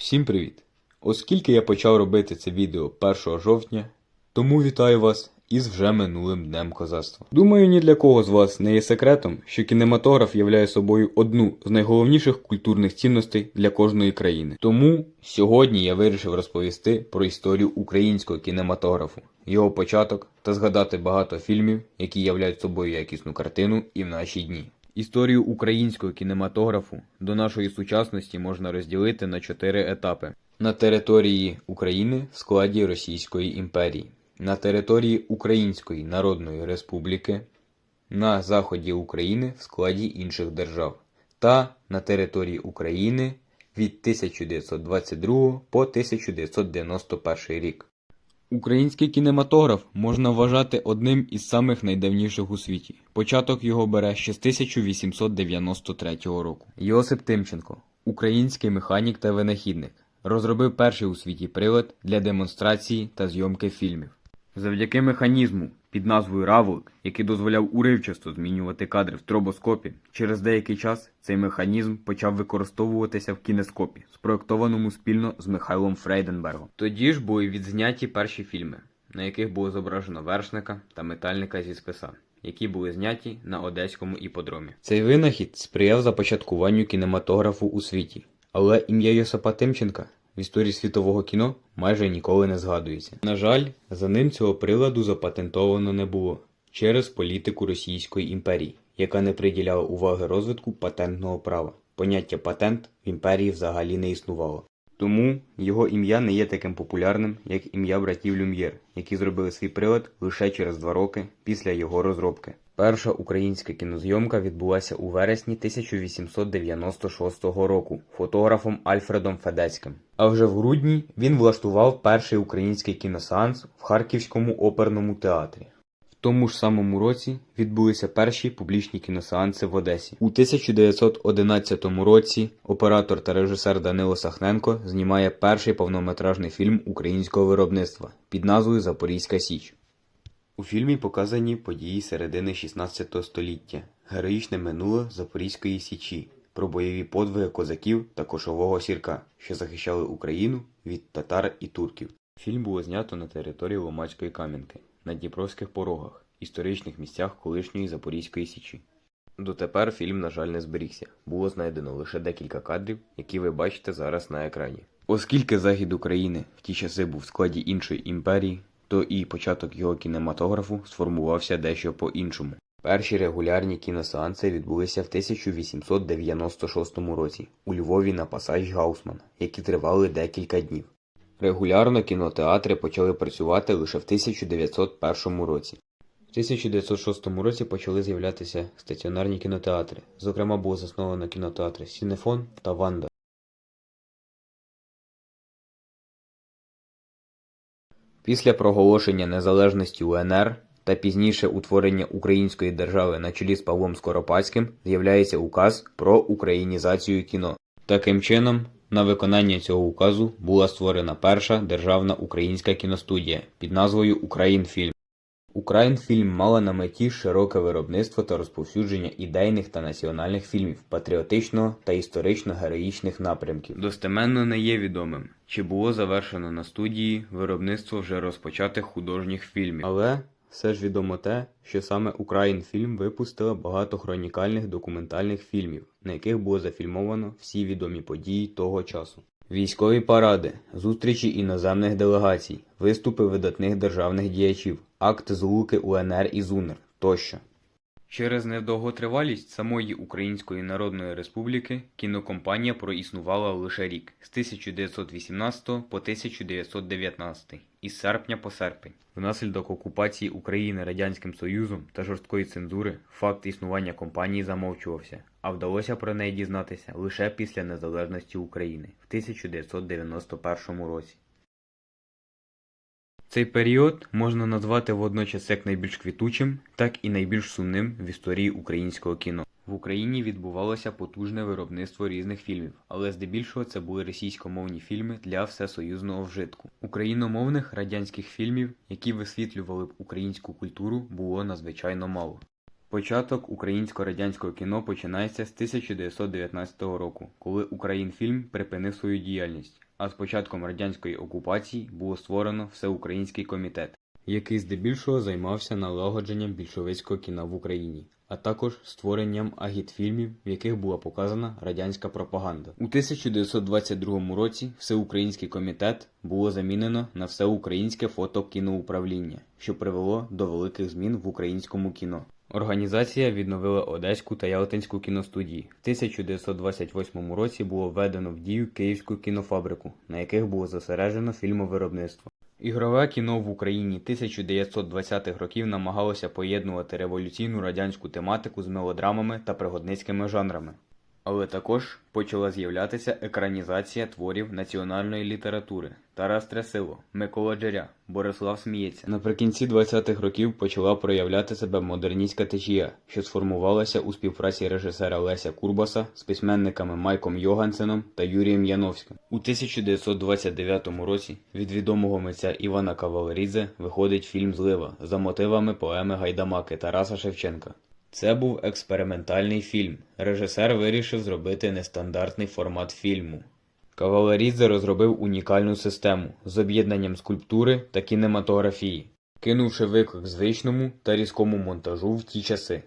Всім привіт! Оскільки я почав робити це відео 1 жовтня, тому вітаю вас із вже минулим днем козацтва. Думаю, ні для кого з вас не є секретом, що кінематограф являє собою одну з найголовніших культурних цінностей для кожної країни. Тому сьогодні я вирішив розповісти про історію українського кінематографу, його початок та згадати багато фільмів, які являють собою якісну картину і в наші дні. Історію українського кінематографу до нашої сучасності можна розділити на чотири етапи: на території України в складі Російської імперії, на території Української Народної Республіки, на заході України в складі інших держав та на території України від 1922 по 1991 рік. Український кінематограф можна вважати одним із самих найдавніших у світі. Початок його бере ще з 1893 року. Йосип Тимченко, український механік та винахідник, розробив перший у світі прилад для демонстрації та зйомки фільмів. Завдяки механізму під назвою Равлик, який дозволяв уривчасто змінювати кадри в тробоскопі, через деякий час цей механізм почав використовуватися в кінескопі, спроектованому спільно з Михайлом Фрейденбергом. Тоді ж були відзняті перші фільми, на яких було зображено вершника та метальника зі списа, які були зняті на одеському іподромі. Цей винахід сприяв започаткуванню кінематографу у світі, але ім'я Йосипа Тимченка історії світового кіно майже ніколи не згадується. На жаль, за ним цього приладу запатентовано не було через політику Російської імперії, яка не приділяла уваги розвитку патентного права. Поняття патент в імперії взагалі не існувало. Тому його ім'я не є таким популярним, як ім'я братів Люм'єр, які зробили свій прилад лише через два роки після його розробки. Перша українська кінозйомка відбулася у вересні 1896 року фотографом Альфредом Федецьким. А вже в грудні він влаштував перший український кіносеанс в Харківському оперному театрі. В тому ж самому році відбулися перші публічні кіносеанси в Одесі. У 1911 році оператор та режисер Данило Сахненко знімає перший повнометражний фільм українського виробництва під назвою Запорізька Січ. У фільмі показані події середини 16 століття, героїчне минуле Запорізької Січі, про бойові подвиги козаків та кошового сірка, що захищали Україну від татар і турків. Фільм було знято на території Ломацької Кам'янки, на Дніпровських порогах, історичних місцях колишньої Запорізької Січі. Дотепер фільм, на жаль, не зберігся. Було знайдено лише декілька кадрів, які ви бачите зараз на екрані. Оскільки захід України в ті часи був в складі іншої імперії, то і початок його кінематографу сформувався дещо по-іншому. Перші регулярні кіносеанси відбулися в 1896 році у Львові на пасажі Гаусмана, які тривали декілька днів. Регулярно кінотеатри почали працювати лише в 1901 році. В 1906 році почали з'являтися стаціонарні кінотеатри. Зокрема, було засновано кінотеатри Сінефон та Ванда. Після проголошення незалежності УНР та пізніше утворення української держави на чолі з Павлом Скоропадським з'являється указ про українізацію кіно. Таким чином, на виконання цього указу була створена перша державна українська кіностудія під назвою Українфільм. Українфільм мала на меті широке виробництво та розповсюдження ідейних та національних фільмів, патріотичного та історично-героїчних напрямків. Достеменно не є відомим, чи було завершено на студії виробництво вже розпочатих художніх фільмів. Але все ж відомо те, що саме Українфільм випустила багато хронікальних документальних фільмів, на яких було зафільмовано всі відомі події того часу. Військові паради, зустрічі іноземних делегацій, виступи видатних державних діячів, акт злуки УНР і ЗУНР тощо. Через недовготривалість самої Української Народної Республіки кінокомпанія проіснувала лише рік з 1918 по 1919, із серпня по серпень. Внаслідок окупації України Радянським Союзом та жорсткої цензури факт існування компанії замовчувався, а вдалося про неї дізнатися лише після незалежності України в 1991 році. Цей період можна назвати водночас як найбільш квітучим, так і найбільш сумним в історії українського кіно. В Україні відбувалося потужне виробництво різних фільмів, але здебільшого це були російськомовні фільми для всесоюзного вжитку. Україномовних радянських фільмів, які висвітлювали б українську культуру, було надзвичайно мало. Початок українсько-радянського кіно починається з 1919 року, коли Українфільм припинив свою діяльність, А з початком радянської окупації було створено Всеукраїнський комітет, який здебільшого займався налагодженням більшовицького кіна в Україні, а також створенням агітфільмів, в яких була показана радянська пропаганда. У 1922 році Всеукраїнський комітет було замінено на Всеукраїнське фотокіноуправління, що привело до великих змін в українському кіно. Організація відновила Одеську та Ялтинську кіностудії. В 1928 році було введено в дію Київську кінофабрику, на яких було зосереджено фільмовиробництво. Ігрове кіно в Україні 1920-х років намагалося поєднувати революційну радянську тематику з мелодрамами та пригодницькими жанрами. Але також почала з'являтися екранізація творів національної літератури Тарас Трясило, Микола Джеря, Борислав Сміється. Наприкінці 20-х років почала проявляти себе модерністська течія, що сформувалася у співпраці режисера Леся Курбаса з письменниками Майком Йогансеном та Юрієм Яновським. У 1929 році від відомого митця Івана Кавалерідзе виходить фільм Злива за мотивами поеми Гайдамаки Тараса Шевченка. Це був експериментальний фільм. Режисер вирішив зробити нестандартний формат фільму. Кавалерідзе розробив унікальну систему з об'єднанням скульптури та кінематографії, кинувши виклик звичному та різкому монтажу в ті часи.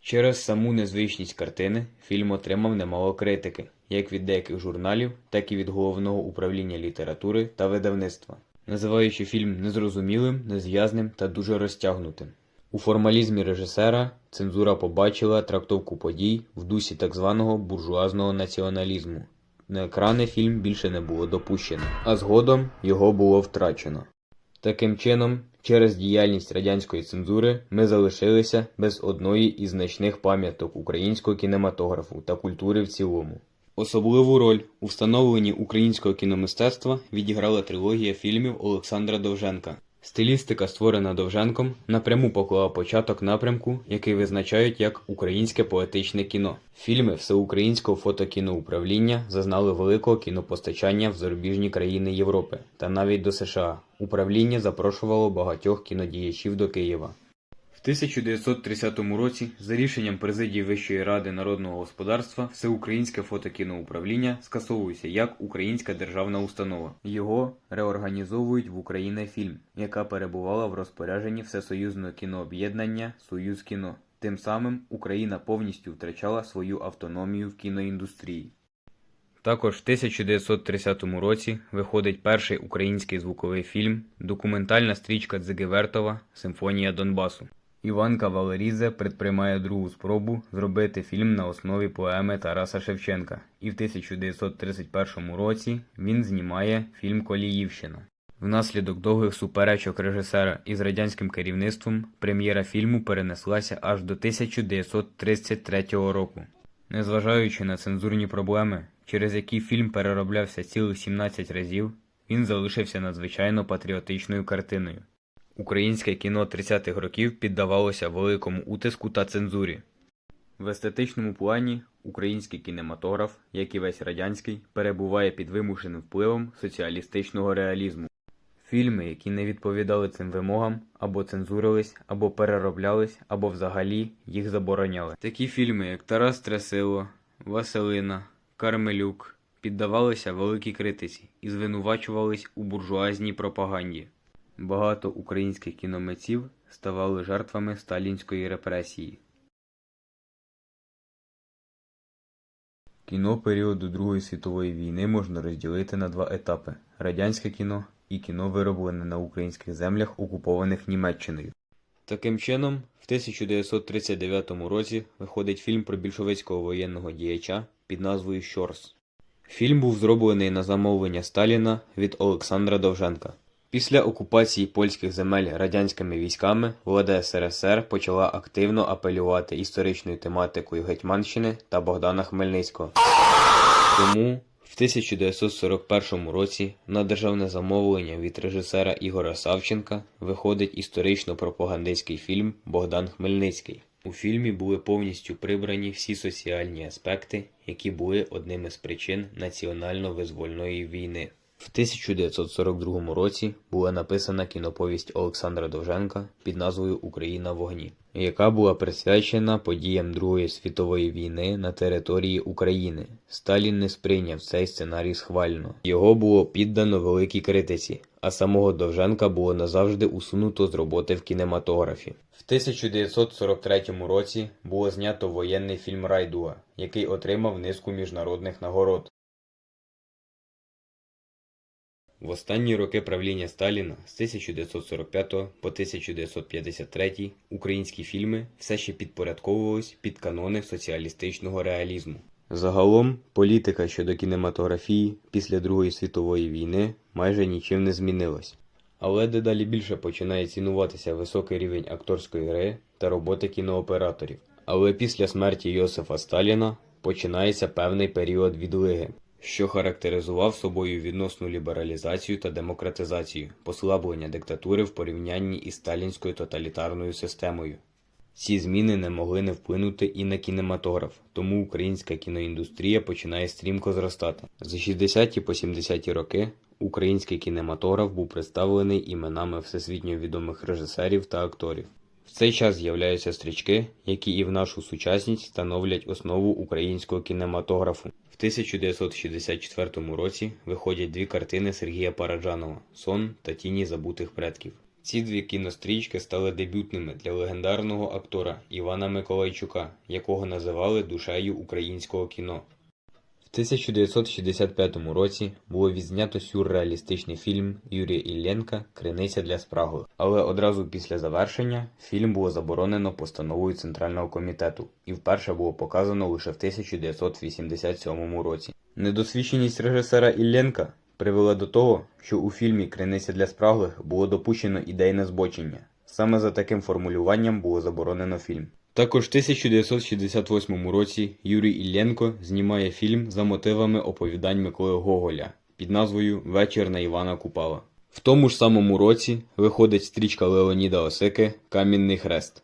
Через саму незвичність картини фільм отримав немало критики, як від деяких журналів, так і від головного управління літератури та видавництва, називаючи фільм незрозумілим, незв'язним та дуже розтягнутим. У формалізмі режисера цензура побачила трактовку подій в дусі так званого буржуазного націоналізму. На екрани фільм більше не було допущено, а згодом його було втрачено. Таким чином, через діяльність радянської цензури ми залишилися без одної із значних пам'яток українського кінематографу та культури в цілому. Особливу роль у встановленні українського кіномистецтва відіграла трилогія фільмів Олександра Довженка. Стилістика, створена Довженком, напряму поклала початок напрямку, який визначають як українське поетичне кіно. Фільми Всеукраїнського фотокіноуправління зазнали великого кінопостачання в зарубіжні країни Європи та навіть до США. Управління запрошувало багатьох кінодіячів до Києва. В 1930 році за рішенням президії Вищої ради народного господарства Всеукраїнське фотокіноуправління скасовується як українська державна установа. Його реорганізовують в Україна-фільм, яка перебувала в розпорядженні Всесоюзного кінооб'єднання Союз кіно. Тим самим Україна повністю втрачала свою автономію в кіноіндустрії. Також в 1930 році виходить перший український звуковий фільм, документальна стрічка Дзигевертова Симфонія Донбасу. Іван Кавалерідзе предприймає другу спробу зробити фільм на основі поеми Тараса Шевченка, і в 1931 році він знімає фільм Коліївщина. Внаслідок довгих суперечок режисера із радянським керівництвом прем'єра фільму перенеслася аж до 1933 року. Незважаючи на цензурні проблеми, через які фільм перероблявся цілих 17 разів, він залишився надзвичайно патріотичною картиною. Українське кіно 30-х років піддавалося великому утиску та цензурі. В естетичному плані український кінематограф, як і весь радянський, перебуває під вимушеним впливом соціалістичного реалізму. Фільми, які не відповідали цим вимогам, або цензурились, або перероблялись, або взагалі їх забороняли. Такі фільми, як Тарас Трясило, Василина, Кармелюк, піддавалися великій критиці і звинувачувались у буржуазній пропаганді. Багато українських кіномитців ставали жертвами сталінської репресії. Кіно періоду Другої світової війни можна розділити на два етапи: радянське кіно і кіно, вироблене на українських землях, окупованих Німеччиною. Таким чином, в 1939 році виходить фільм про більшовицького воєнного діяча під назвою Щорс. Фільм був зроблений на замовлення Сталіна від Олександра Довженка. Після окупації польських земель радянськими військами влада СРСР почала активно апелювати історичною тематикою Гетьманщини та Богдана Хмельницького. Тому в 1941 році на державне замовлення від режисера Ігора Савченка виходить історично-пропагандистський фільм Богдан Хмельницький. У фільмі були повністю прибрані всі соціальні аспекти, які були одними з причин національно-визвольної війни. В 1942 році була написана кіноповість Олександра Довженка під назвою Україна в вогні, яка була присвячена подіям Другої світової війни на території України. Сталін не сприйняв цей сценарій схвально. Його було піддано великій критиці, а самого Довженка було назавжди усунуто з роботи в кінематографі. В 1943 році було знято воєнний фільм Райдуга, який отримав низку міжнародних нагород. В останні роки правління Сталіна з 1945 по 1953 українські фільми все ще підпорядковувались під канони соціалістичного реалізму. Загалом, політика щодо кінематографії після Другої світової війни майже нічим не змінилась. Але дедалі більше починає цінуватися високий рівень акторської гри та роботи кінооператорів. Але після смерті Йосифа Сталіна починається певний період відлиги, що характеризував собою відносну лібералізацію та демократизацію, послаблення диктатури в порівнянні із сталінською тоталітарною системою. Ці зміни не могли не вплинути і на кінематограф, тому українська кіноіндустрія починає стрімко зростати. З 60-ті по 70-ті роки український кінематограф був представлений іменами всесвітньо відомих режисерів та акторів. В цей час з'являються стрічки, які і в нашу сучасність становлять основу українського кінематографу. В 1964 році виходять дві картини Сергія Параджанова Сон та Тіні забутих предків. Ці дві кінострічки стали дебютними для легендарного актора Івана Миколайчука, якого називали душею українського кіно. В 1965 році було відзнято сюрреалістичний фільм Юрія Іллєнка Криниця для спраглих, але одразу після завершення фільм було заборонено постановою Центрального комітету і вперше було показано лише в 1987 році. Недосвідченість режисера Іллєнка привела до того, що у фільмі Криниця для спраглих було допущено ідейне збочення. Саме за таким формулюванням було заборонено фільм. Також в 1968 році Юрій Іллєнко знімає фільм за мотивами оповідань Миколи Гоголя під назвою Вечір на Івана Купала. В тому ж самому році виходить стрічка Леоніда Осики Камінний хрест.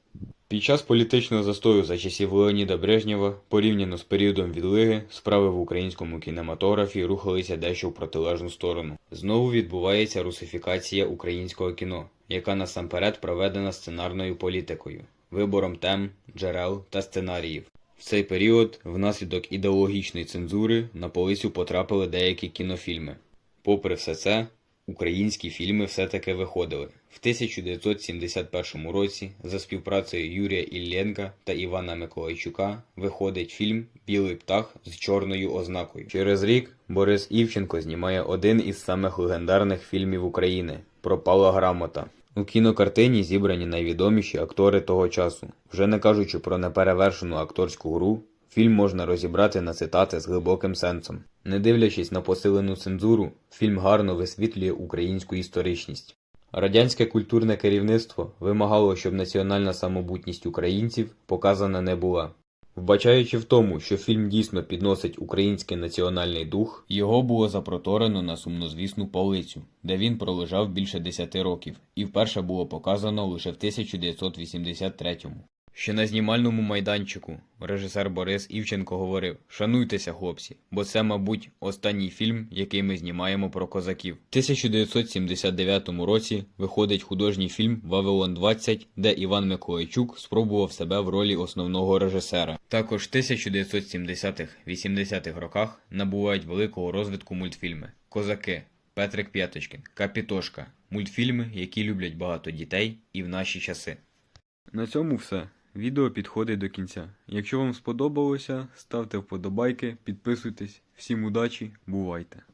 Під час політичного застою за часів Леоніда Брежнєва, порівняно з періодом відлиги, справи в українському кінематографі рухалися дещо в протилежну сторону. Знову відбувається русифікація українського кіно, яка насамперед проведена сценарною політикою вибором тем, джерел та сценаріїв. В цей період, внаслідок ідеологічної цензури, на полицю потрапили деякі кінофільми. Попри все це, українські фільми все-таки виходили. В 1971 році за співпрацею Юрія Іллєнка та Івана Миколайчука виходить фільм Білий птах з чорною ознакою. Через рік Борис Івченко знімає один із самих легендарних фільмів України Пропала грамота. У кінокартині зібрані найвідоміші актори того часу. Вже не кажучи про неперевершену акторську гру, фільм можна розібрати на цитати з глибоким сенсом. Не дивлячись на посилену цензуру, фільм гарно висвітлює українську історичність. Радянське культурне керівництво вимагало, щоб національна самобутність українців показана не була. Вбачаючи в тому, що фільм дійсно підносить український національний дух, його було запроторено на сумнозвісну полицю, де він пролежав більше 10 років, і вперше було показано лише в 1983-му. Ще на знімальному майданчику режисер Борис Івченко говорив: Шануйтеся, хлопці, бо це, мабуть, останній фільм, який ми знімаємо про козаків. В 1979 році виходить художній фільм Вавилон 20, де Іван Миколайчук спробував себе в ролі основного режисера. Також в 1970-80-х роках набувають великого розвитку мультфільми Козаки, Петрик П'яточкін, Капітошка, мультфільми, які люблять багато дітей і в наші часи. На цьому все. Відео підходить до кінця. Якщо вам сподобалося, ставте вподобайки, підписуйтесь. Всім удачі, бувайте!